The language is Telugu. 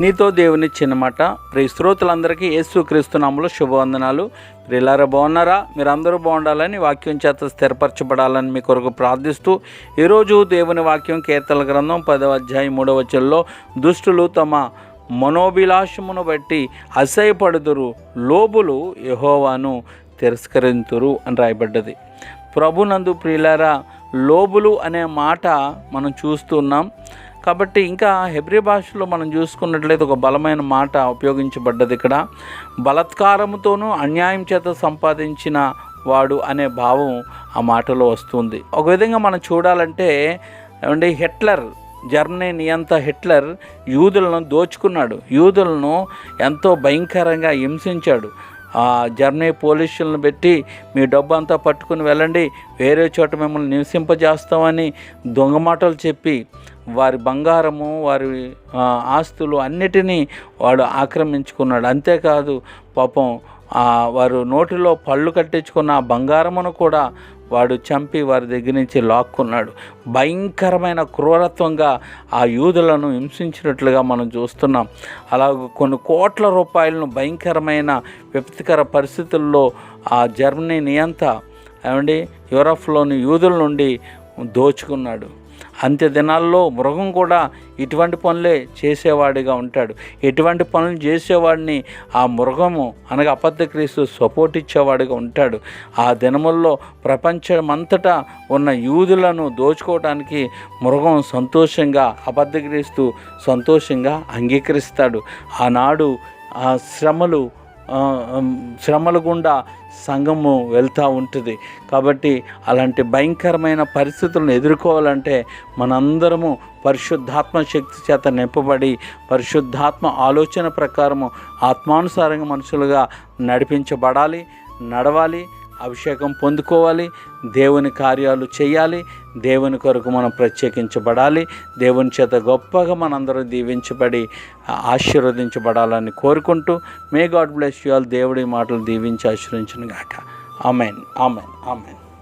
నీతో దేవుని చిన్నమాట ప్రియ శ్రోతలందరికీ యేసు క్రీస్తునాములు శుభవందనాలు. ప్రియులారా బాగున్నారా? మీరందరూ బాగుండాలని వాక్యం చేత స్థిరపరచబడాలని మీ కొరకు ప్రార్థిస్తూ ఈరోజు దేవుని వాక్యం కీర్తన గ్రంథం పదవ అధ్యాయం మూడవ వచనంలో దుష్టులు తమ మనోభిలాషమును బట్టి అసహ్యపడుదురు లోబులు యహోవాను తిరస్కరింతురు అని రాయబడ్డది. ప్రభునందు ప్రియులారా లోబులు అనే మాట మనం చూస్తున్నాం కాబట్టి ఇంకా హెబ్రి భాషలో మనం చూసుకున్నట్లయితే ఒక బలమైన మాట ఉపయోగించబడ్డది ఇక్కడ. బలత్కారముతోనూ అన్యాయం చేత సంపాదించిన వాడు అనే భావం ఆ మాటలో వస్తుంది. ఒక విధంగా మనం చూడాలంటే ఏమంటే హిట్లర్ జర్మనీ నియంత హిట్లర్ యూదులను దోచుకున్నాడు. యూదులను ఎంతో భయంకరంగా హింసించాడు. ఆ జర్మనీ పోలీసులను పెట్టి మీ డబ్బు అంతా పట్టుకుని వెళ్ళండి. వేరే చోట మిమ్మల్ని నివసింపజేస్తామని దొంగ మాటలు చెప్పి వారి బంగారము వారి ఆస్తులు అన్నిటినీ వాడు ఆక్రమించుకున్నాడు. అంతేకాదు పాపం వారు నోటిలో పళ్ళు కట్టించుకున్న ఆ బంగారమును కూడా వాడు చంపి వారి దగ్గర నుంచి లాక్కున్నాడు. భయంకరమైన క్రూరత్వంగా ఆ యూదులను హింసించినట్లుగా మనం చూస్తున్నాం. అలా కొన్ని కోట్ల రూపాయలను భయంకరమైన విపత్కర పరిస్థితుల్లో ఆ జర్మనీ నియంత ఏమండి యూరప్లోని యూదుల నుండి దోచుకున్నాడు. అంత్య దినాల్లో మృగం కూడా ఇటువంటి పనులే చేసేవాడిగా ఉంటాడు. ఎటువంటి పనులు చేసేవాడిని ఆ మృగము అనగా అబద్ధ క్రీస్తు సపోర్ట్ ఇచ్చేవాడిగా ఉంటాడు. ఆ దినముల్లో ప్రపంచమంతటా ఉన్న యూదులను దోచుకోవడానికి మృగం సంతోషంగా అబద్ధ క్రీస్తు సంతోషంగా అంగీకరిస్తాడు. ఆనాడు ఆ శ్రమలు శ్రమల గుండా సంఘము వెళ్తూ ఉంటుంది. కాబట్టి అలాంటి భయంకరమైన పరిస్థితులను ఎదుర్కోవాలంటే మనందరము పరిశుద్ధాత్మ శక్తి చేత నింపబడి పరిశుద్ధాత్మ ఆలోచన ప్రకారము ఆత్మానుసారంగా మనుషులుగా నడిపించబడాలి నడవాలి అభిషేకం పొందుకోవాలి దేవుని కార్యాలు చేయాలి దేవుని కొరకు మనం ప్రత్యేకించబడాలి. దేవుని చేత గొప్పగా మనందరం దీవించబడి ఆశీర్వదించబడాలని కోరుకుంటూ may God bless you all. దేవుడి మాటలు దీవించి ఆశీర్వించిన గాక. ఆమెన్. ఆమెన్. ఆమెన్.